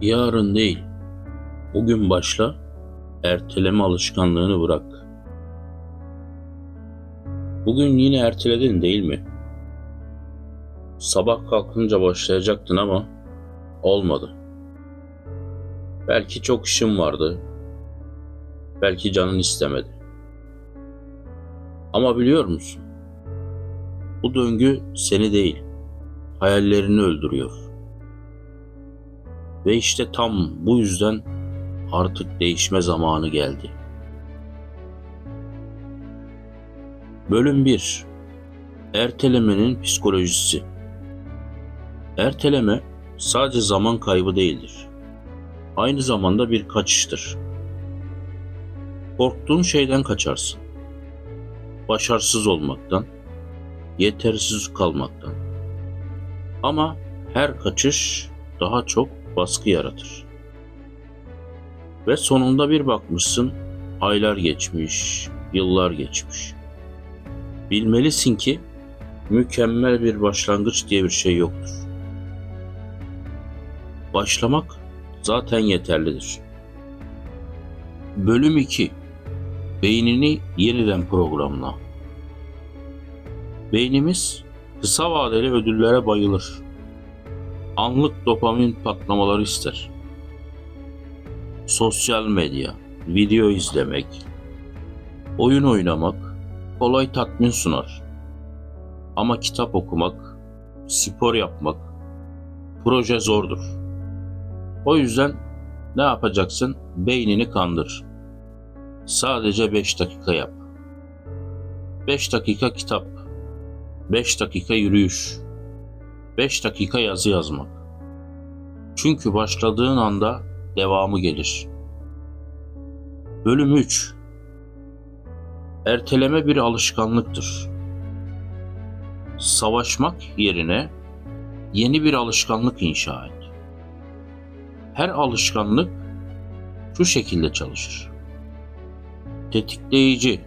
Yarın değil, bugün başla, erteleme alışkanlığını bırak. Bugün yine erteledin değil mi? Sabah kalkınca başlayacaktın ama olmadı. Belki çok işin vardı. Belki canın istemedi. Ama biliyor musun? Bu döngü seni değil, hayallerini öldürüyor. Ve işte tam bu yüzden artık değişme zamanı geldi. Bölüm 1 Ertelemenin psikolojisi Erteleme sadece zaman kaybı değildir. Aynı zamanda bir kaçıştır. Korktuğun şeyden kaçarsın. Başarısız olmaktan, yetersiz kalmaktan. Ama her kaçış daha çok baskı yaratır. Ve sonunda bir bakmışsın aylar geçmiş, yıllar geçmiş. Bilmelisin ki mükemmel bir başlangıç diye bir şey yoktur. Başlamak zaten yeterlidir. Bölüm 2 Beynini yeniden programla. Beynimiz kısa vadeli ödüllere bayılır anlık dopamin patlamaları ister. Sosyal medya, video izlemek, oyun oynamak kolay tatmin sunar. Ama kitap okumak, spor yapmak, proje zordur. O yüzden ne yapacaksın? Beynini kandır. Sadece 5 dakika yap. 5 dakika kitap. 5 dakika yürüyüş. 5 dakika yazı yazmak. Çünkü başladığın anda devamı gelir. Bölüm 3 Erteleme bir alışkanlıktır. Savaşmak yerine yeni bir alışkanlık inşa et. Her alışkanlık şu şekilde çalışır. Tetikleyici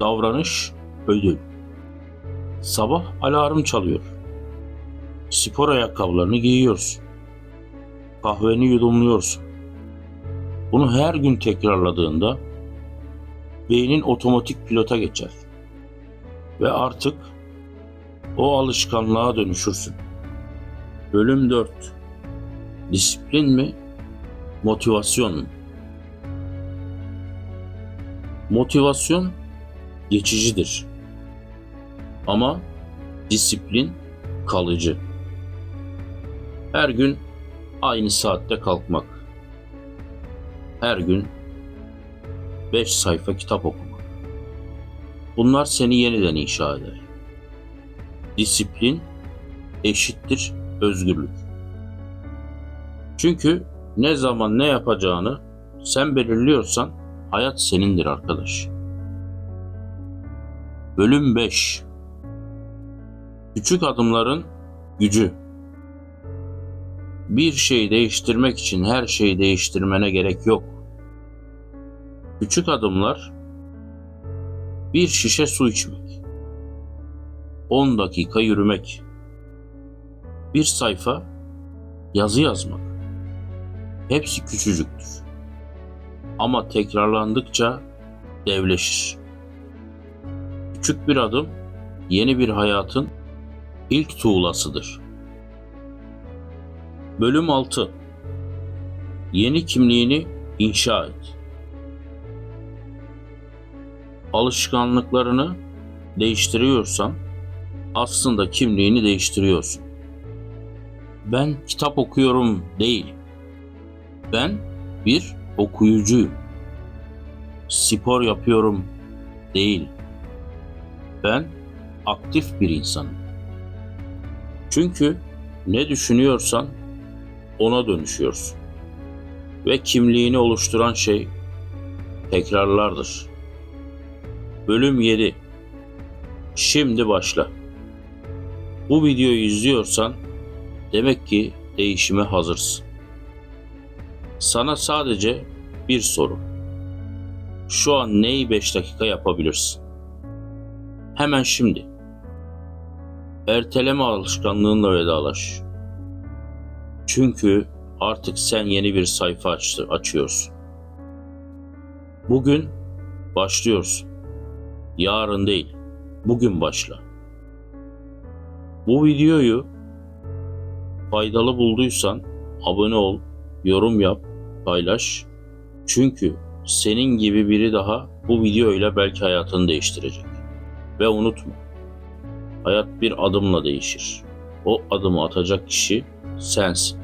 davranış ödül. Sabah alarm çalıyor spor ayakkabılarını giyiyorsun. Kahveni yudumluyorsun. Bunu her gün tekrarladığında beynin otomatik pilota geçer. Ve artık o alışkanlığa dönüşürsün. Bölüm 4 Disiplin mi? Motivasyon mu? Motivasyon geçicidir. Ama disiplin kalıcı. Her gün aynı saatte kalkmak. Her gün 5 sayfa kitap okumak. Bunlar seni yeniden inşa eder. Disiplin eşittir özgürlük. Çünkü ne zaman ne yapacağını sen belirliyorsan hayat senindir arkadaş. Bölüm 5 Küçük adımların gücü bir şeyi değiştirmek için her şeyi değiştirmene gerek yok. Küçük adımlar bir şişe su içmek, 10 dakika yürümek, bir sayfa yazı yazmak. Hepsi küçücüktür. Ama tekrarlandıkça devleşir. Küçük bir adım yeni bir hayatın ilk tuğlasıdır. Bölüm 6 Yeni kimliğini inşa et. Alışkanlıklarını değiştiriyorsan aslında kimliğini değiştiriyorsun. Ben kitap okuyorum değil. Ben bir okuyucuyum. Spor yapıyorum değil. Ben aktif bir insanım. Çünkü ne düşünüyorsan ona dönüşüyorsun. Ve kimliğini oluşturan şey tekrarlardır. Bölüm 7 Şimdi başla. Bu videoyu izliyorsan demek ki değişime hazırsın. Sana sadece bir soru. Şu an neyi 5 dakika yapabilirsin? Hemen şimdi. Erteleme alışkanlığınla vedalaş. Çünkü Artık sen yeni bir sayfa açtı, açıyorsun. Bugün başlıyorsun. Yarın değil, bugün başla. Bu videoyu faydalı bulduysan abone ol, yorum yap, paylaş. Çünkü senin gibi biri daha bu videoyla belki hayatını değiştirecek. Ve unutma, hayat bir adımla değişir. O adımı atacak kişi sense.